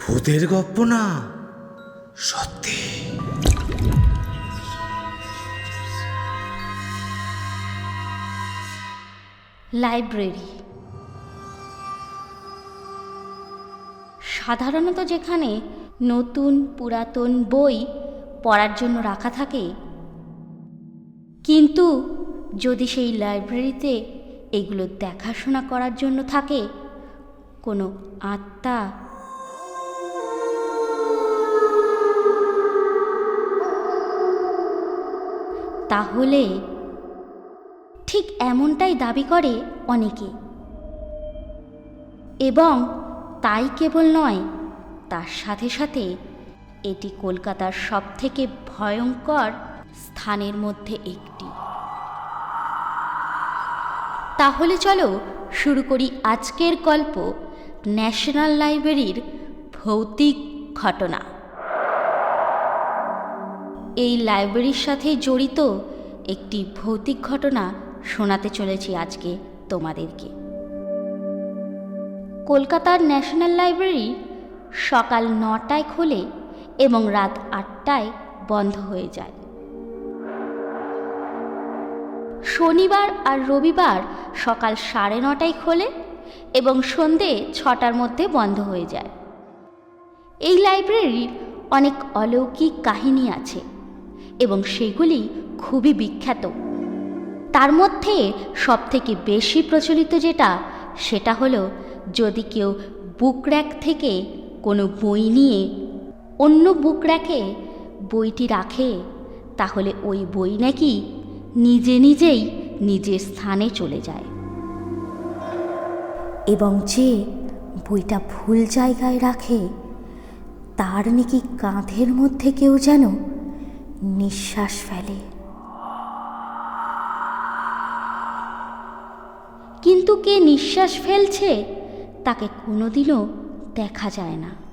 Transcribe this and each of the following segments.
ভূতের গপ্প না? সত্যি। লাইব্রেরি। সাধারণত যেখানে নতুন পুরাতন বই পড়ার জন্য রাখা থাকে, কিন্তু যদি সেই লাইব্রেরিতে এগুলো দেখাশোনা করার জন্য থাকে। কোনো আত্মা। তাহলে ঠিক এমনটাই দাবি করে অনেকে। এবং তাই কেবল নয়, তার সাথে সাথে এটি কলকাতার সবথেকে ভয়ঙ্কর স্থানের মধ্যে একটি। তাহলে চলো শুরু করি আজকের গল্প ন্যাশনাল লাইব্রেরির ভৌতিক ঘটনা। এই লাইব্রেরির সাথে জড়িত একটি ভৌতিক ঘটনা শোনাতে চলেছি আজকে তোমাদেরকে। কলকাতার ন্যাশনাল লাইব্রেরি সকাল নটায় খোলে এবং রাত আটটায় বন্ধ হয়ে যায়। শনিবার আর রবিবার সকাল সাড়ে নটায় খোলে এবং সন্ধে ছটার মধ্যে বন্ধ হয়ে যায়। এই লাইব্রেরির অনেক অলৌকিক কাহিনী আছে এবং সেগুলি খুবই বিখ্যাত। তার মধ্যে সবথেকে বেশি প্রচলিত যেটা, সেটা হলো যদি কেউ বুক র্যাক থেকে কোনো বই নিয়ে অন্য বুক র্যাকে বইটি রাখে, তাহলে ওই বই নাকি নিজে নিজেই নিজের স্থানে চলে যায়। এবং যে বইটা ভুল জায়গায় রাখে, তার নাকি কাঁধের মধ্যে কেউ যেন নিঃশ্বাস ফেলে। কিন্তু কে নিঃশ্বাস ফেলছে, তাকে কোনোদিনও দেখা যায় না।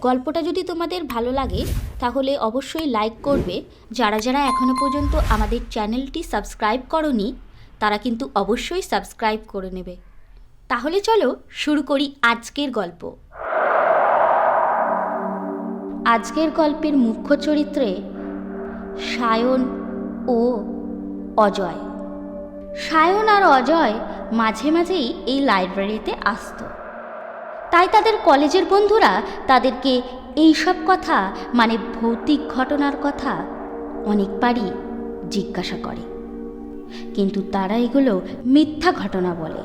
গল্পটা যদি তোমাদের ভালো লাগে, তাহলে অবশ্যই লাইক করবে। যারা যারা এখনও পর্যন্ত আমাদের চ্যানেলটি সাবস্ক্রাইব করনি, তারা কিন্তু অবশ্যই সাবস্ক্রাইব করে নেবে। তাহলে চলো শুরু করি আজকের গল্প। আজকের গল্পের মুখ্য চরিত্রে সায়ন ও অজয়। সায়ন আর অজয় মাঝে মাঝেই এই লাইব্রেরিতে আসতো। তাই তাদের কলেজের বন্ধুরা তাদেরকে এই সব কথা মানে ভৌতিক ঘটনার কথা অনেকবারই জিজ্ঞাসা করে। কিন্তু তারা এগুলো মিথ্যা ঘটনা বলে।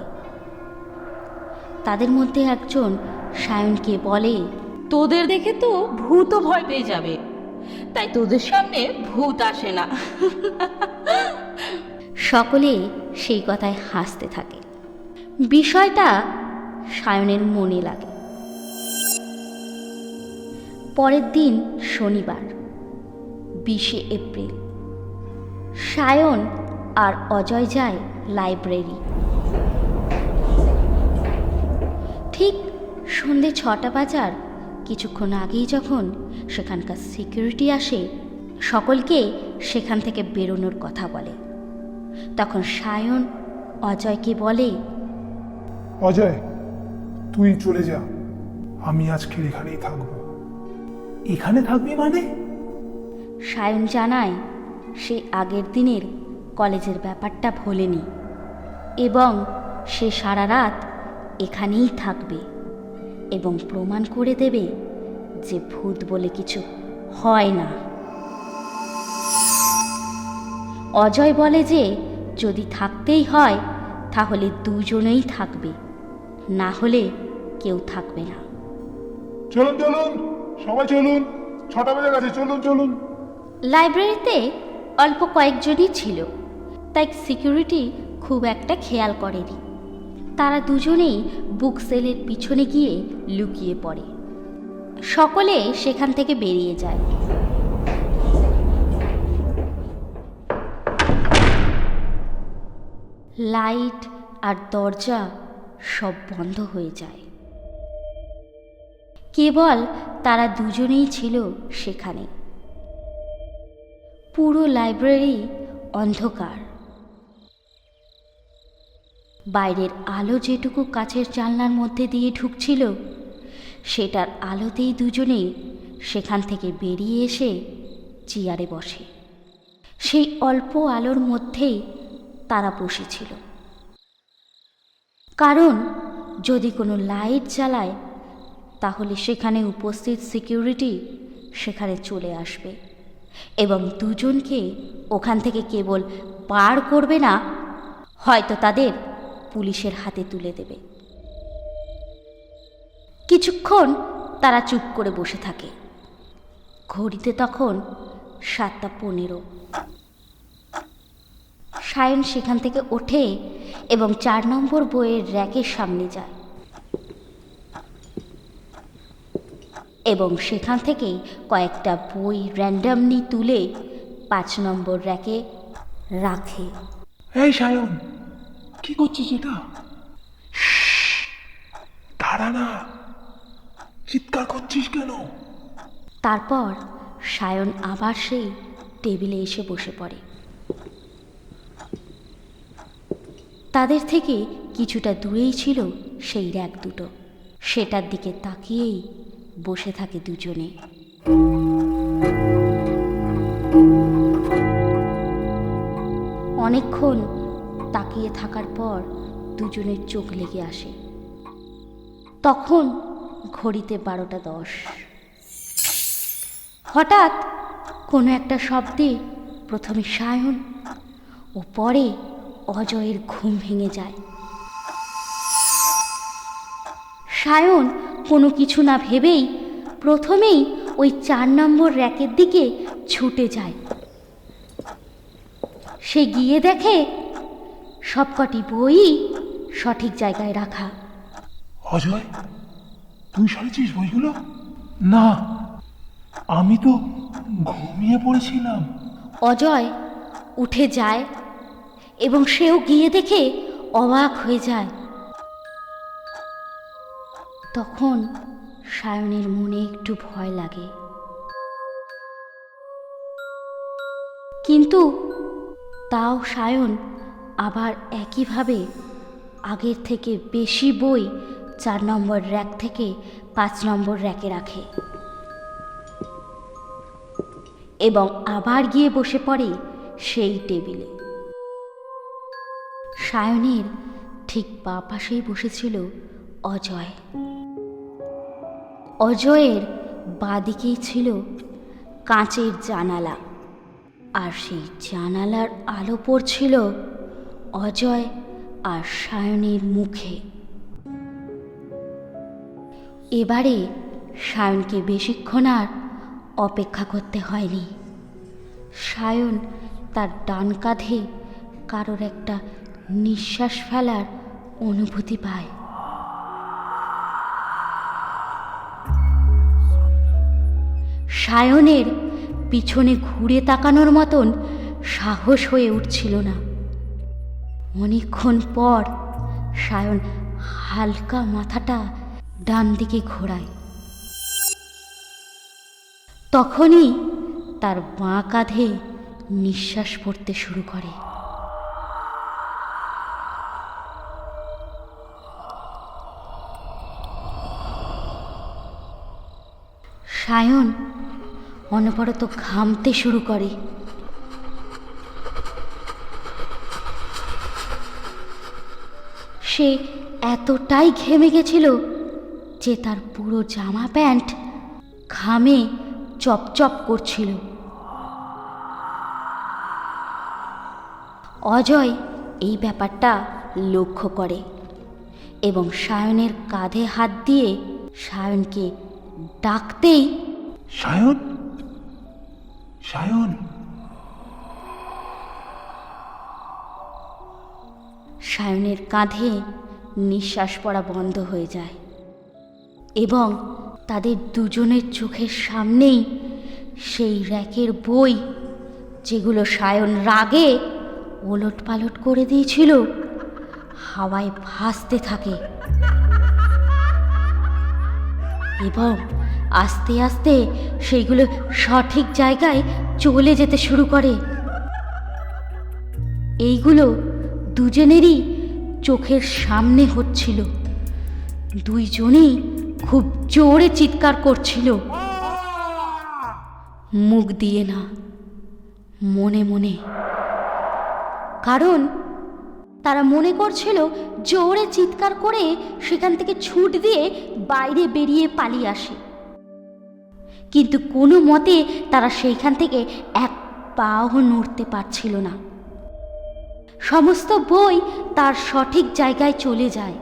তাদের মধ্যে একজন সায়নকে বলে তোদের দেখে তো ভূতও ভয় পেয়ে যাবে। তাই তোদের সামনে ভূত আসে না। সকলে সেই কথায় হাসতে থাকে। বিষয়টা সায়নের মনে লাগে। পরের দিন শনিবার, বিশে এপ্রিল। সায়ন আর অজয় যায় লাইব্রেরি। ঠিক সন্ধে ছটা বাজার। কিছুক্ষণ আগেই যখন সেখানকার সিকিউরিটি আসে, সকলকে সেখান থেকে বেরোনোর কথা বলে। তখন সায়ন অজয়কে বলে, অজয় তুই চলে যা। আমি আজকে এখানেই থাকব। এখানে থাকবি মানে? সায়ন জানায়, সে আগের দিনের কলেজের ব্যাপারটা ভোলেনি এবং সে সারা রাত এখানেই থাকবে এবং প্রমাণ করে দেবে যে ভূত বলে কিছু হয় না। অজয় বলে যে যদি থাকতেই হয়, তাহলে দুজনেই থাকবে। না হলে কেউ থাকবে না। চলুন চলুন সবাই চলুন ছটা বেজে গেছে চলুন চলুন। লাইব্রেরিতে অল্প কয়েকজনই ছিল তাই সিকিউরিটি খুব একটা খেয়াল করেনি। তারা দুজনেই বুক সেলের পিছনে গিয়ে লুকিয়ে পড়ে। সকলে সেখান থেকে বেরিয়ে যায়। লাইট আর দরজা সব বন্ধ হয়ে যায়। কেবল তারা দুজনেই ছিল সেখানে। পুরো লাইব্রেরি অন্ধকার। বাইরের আলো যেটুকু কাছের জানলার মধ্যে দিয়ে ঢুকছিল, সেটার আলোতেই দুজনেই সেখান থেকে বেরিয়ে এসে চেয়ারে বসে। সেই অল্প আলোর মধ্যেই তারা বসেছিল। কারণ, যদি কোনো লাইট জ্বালায়, তাহলে সেখানে উপস্থিত সিকিউরিটি সেখানে চলে আসবে এবং দুজনকে ওখান থেকে কেবল পার করবে না, হয়তো তাদের পুলিশের হাতে তুলে দেবে। কিছুক্ষণ তারা চুপ করে বসে থাকে। ঘড়িতে তখন সাতটা পনেরো। সায়ন সেখান থেকে ওঠে এবং চার নম্বর বইয়ের র্যাকের সামনে যায়। এবং সেখান থেকেই কয়েকটা বই র্যান্ডামলি তুলে পাঁচ নম্বর র্যাকে রাখে। এই সায়ন কি করছিস এটা দাঁড়া না চিৎকার করছিস কেন তারপর সায়ন আবার সেই টেবিলে এসে বসে পড়ে তাদের থেকে কিছুটা দূরেই ছিল সেই র্যাক দুটো। সেটার দিকে তাকিয়েই বসে থাকে দুজনে। অনেকক্ষণ তাকিয়ে থাকার পর দুজনের চোখ লেগে আসে। তখন ঘড়িতে বারোটা দশ। হঠাৎ কোনো একটা শব্দে প্রথমে সায়ন ও পরে অজয়ের ঘুম ভেঙে যায়। সায়ন কোনো কিছু না ভেবেই প্রথমেই ওই চার নম্বর র্যাকের দিকে ছুটে যায়। সে গিয়ে দেখে সবকটি বই সঠিক জায়গায় রাখা। অজয় তুই সারিছিস বইগুলো? না আমি তো ঘুমিয়ে পড়েছিলাম। অজয় উঠে যায় এবং সেও গিয়ে দেখে অবাক হয়ে যায়। তখন সায়নের মনে একটু ভয় লাগে। কিন্তু তাও সায়ন আবার একইভাবে আগের থেকে বেশি বই চার নম্বর র্যাক থেকে পাঁচ নম্বর র্যাকে রাখে। এবং আবার গিয়ে বসে পড়ে সেই টেবিলে। সায়নের ঠিক বা পাশেই বসেছিল অজয়। অজয়ের বাদিকেই ছিল কাঁচের জানালা। আর সেই জানালার আলো পড়ছিল অজয় আর সায়নের মুখে। এবারে সায়নকে বেশিক্ষণ আর অপেক্ষা করতে হয়নি। সায়ন তার ডান কাঁধে কারোর একটা নিঃশ্বাস ফেলার অনুভূতি পায়। সায়নের পিছনে ঘুরে তাকানোর মতন সাহস হয়ে উঠছিল না। অনেকক্ষণ পর সায়ন হালকা মাথাটা ডান দিকে ঘোরায়। তখনই তার বাঁ কাঁধে নিঃশ্বাস পড়তে শুরু করে। সায়ন, অনবরত ঘামতে শুরু করে। সে এতটাই ঘেমে গেছিল যে তার পুরো জামা প্যান্ট ঘামে চপচপ করছিল। অজয় এই ব্যাপারটা লক্ষ্য করে এবং সায়নের কাঁধে হাত দিয়ে সায়নকে ডাকতেই সায়ন? সায়ন? সায়নের কাঁধে নিঃশ্বাস পড়া বন্ধ হয়ে যায় এবং তাদের দুজনের চোখের সামনেই সেই র্যাকের বই যেগুলো সায়ন রাগে ওলট পালট করে দিয়েছিল হাওয়ায় ভাসতে থাকে। এবং আস্তে আস্তে সেইগুলো সঠিক জায়গায় চলে যেতে শুরু করে। এইগুলো দুজনেরই চোখের সামনে হচ্ছিল। দুইজনেই খুব জোরে চিৎকার করছিল। মুখ দিয়ে না, মনে মনে। কারণ তারা মনে করছিল জোরে চিৎকার করে সেখান থেকে ছুট দিয়ে বাইরে বেরিয়ে পালিয়ে আসে। কিন্তু কোনো মতে তারা সেইখান থেকে এক পাও নড়তে পারছিল না। সমস্ত বই তার সঠিক জায়গায় চলে যায়।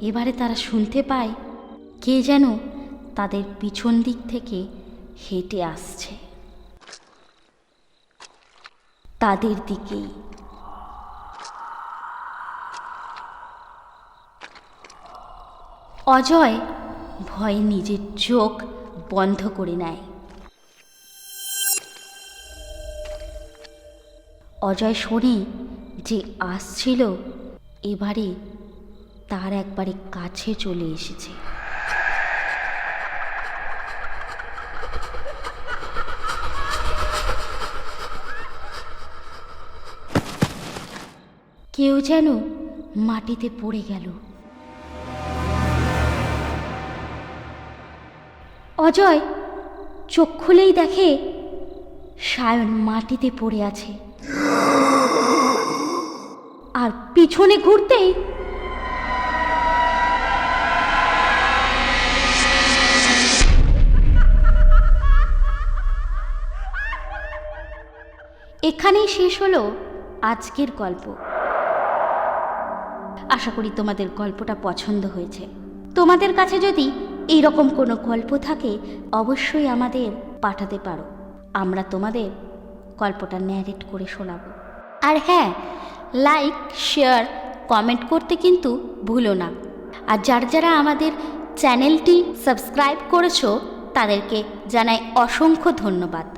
এবারে তারা শুনতে পায় কে যেন তাদের পিছন দিক থেকে হেঁটে আসছে। তাদের দিকেই অজয় ভয়ে নিজের চোখ বন্ধ করে নেয়। অজয় শোনে যে আসছিল, এবারে তার একবারে কাছে চলে এসেছে। কেউ যেন মাটিতে পড়ে গেল। অজয় চোখ খুলেই দেখে সায়ন মাটিতে পড়ে আছে। আর পিছনে ঘুরতেই এখানেই শেষ হলো আজকের গল্প। আশা করি তোমাদের গল্পটা পছন্দ হয়েছে। তোমাদের কাছে যদি এই রকম কোনো গল্প থাকে, অবশ্যই আমাদের পাঠাতে পারো। আমরা তোমাদের গল্পটা ন্যারেট করে শোনাব। আর হ্যাঁ লাইক শেয়ার কমেন্ট করতে কিন্তু ভুলো না। আর যার যারা আমাদের চ্যানেলটি সাবস্ক্রাইব করেছ, তাদেরকে জানাই অসংখ্য ধন্যবাদ।